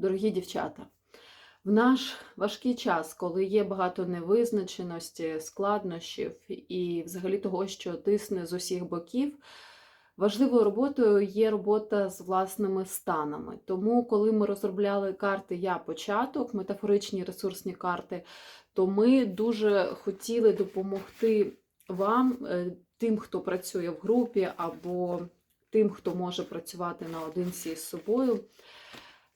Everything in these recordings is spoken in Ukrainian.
дорогі дівчата, в наш важкий час, коли є багато невизначеності, складнощів і взагалі того, що тисне з усіх боків, важливою роботою є робота з власними станами. Тому, коли ми розробляли карти Я початок, метафоричні ресурсні карти, то ми дуже хотіли допомогти вам, е, тим, хто працює в групі, або тим, хто може працювати наодинці з собою,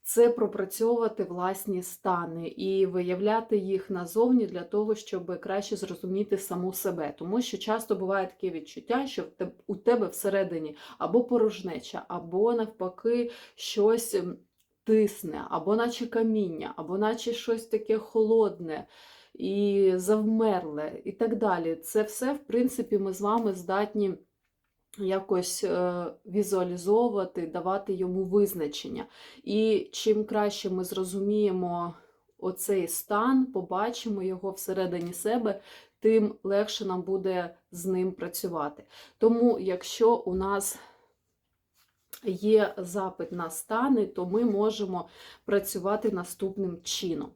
це пропрацьовувати власні стани і виявляти їх назовні для того, щоб краще зрозуміти саму себе. Тому що часто буває таке відчуття, що у тебе всередині або порожнеча, або навпаки щось тисне, або наче каміння, або наче щось таке холодне. І завмерле, і так далі. Це все, в принципі, ми з вами здатні якось е, візуалізовувати, давати йому визначення. І чим краще ми зрозуміємо оцей стан, побачимо його всередині себе, тим легше нам буде з ним працювати. Тому, якщо у нас є запит на стани, то ми можемо працювати наступним чином.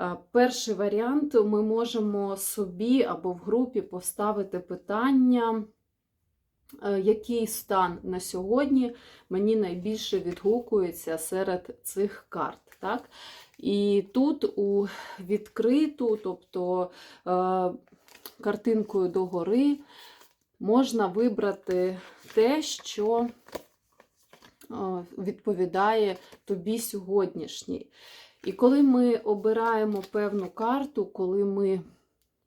Е, Перший варіант ми можемо собі або в групі поставити питання, який стан на сьогодні мені найбільше відгукується серед цих карт. Так? І тут у відкриту, тобто е, картинкою догори, можна вибрати те, що е, відповідає тобі сьогоднішній. І коли ми обираємо певну карту, коли ми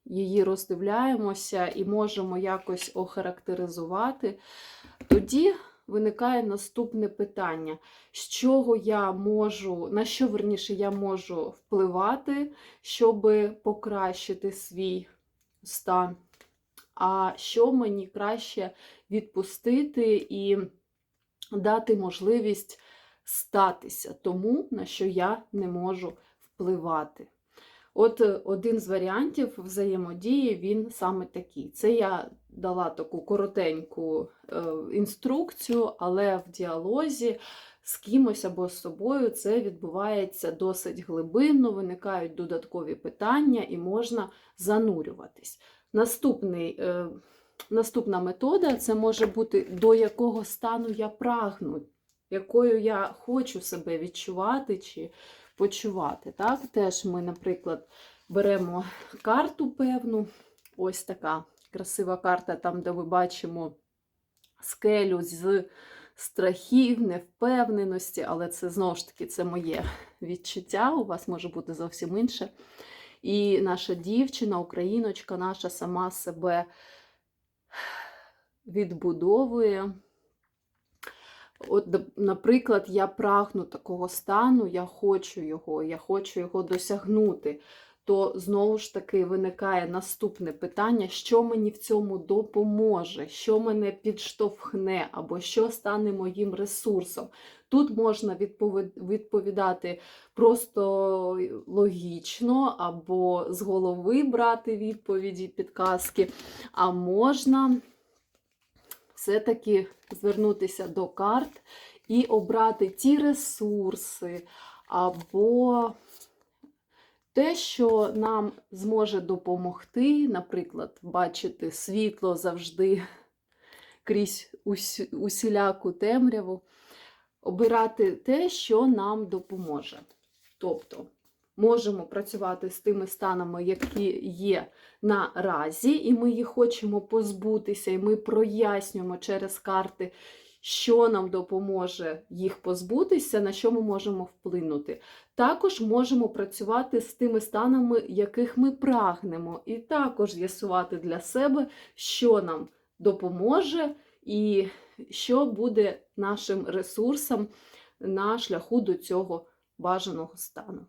її роздивляємося і можемо якось охарактеризувати, тоді виникає наступне питання: з чого я можу, на що верніше я можу впливати, щоб покращити свій стан, а що мені краще відпустити і дати можливість статися тому, на що я не можу впливати. От е, один з варіантів взаємодії, він саме такий. Це я дала таку коротеньку е, інструкцію, але в діалозі з кимось або з собою це відбувається досить глибинно, виникають додаткові питання і можна занурюватись. Наступний, е, наступна метода це може бути до якого стану я прагну якою я хочу себе відчувати чи почувати. Так? Теж ми, наприклад, беремо карту певну, ось така красива карта, там, де ми бачимо скелю з страхів, невпевненості, але це знову ж таки це моє відчуття, у вас може бути зовсім інше. І наша дівчина, україночка, наша сама себе відбудовує. От, наприклад, я прагну такого стану, я хочу його, я хочу його досягнути. То знову ж таки виникає наступне питання, що мені в цьому допоможе, що мене підштовхне, або що стане моїм ресурсом. Тут можна відповідати просто логічно, або з голови брати відповіді, підказки, а можна все-таки звернутися до карт і обрати ті ресурси або те, що нам зможе допомогти, наприклад, бачити світло завжди крізь усіляку темряву, обирати те, що нам допоможе. Тобто можемо працювати з тими станами, які є наразі, і ми їх хочемо позбутися, і ми прояснюємо через карти, що нам допоможе їх позбутися, на що ми можемо вплинути. Також можемо працювати з тими станами, яких ми прагнемо, і також з'ясувати для себе, що нам допоможе, і що буде нашим ресурсом на шляху до цього бажаного стану.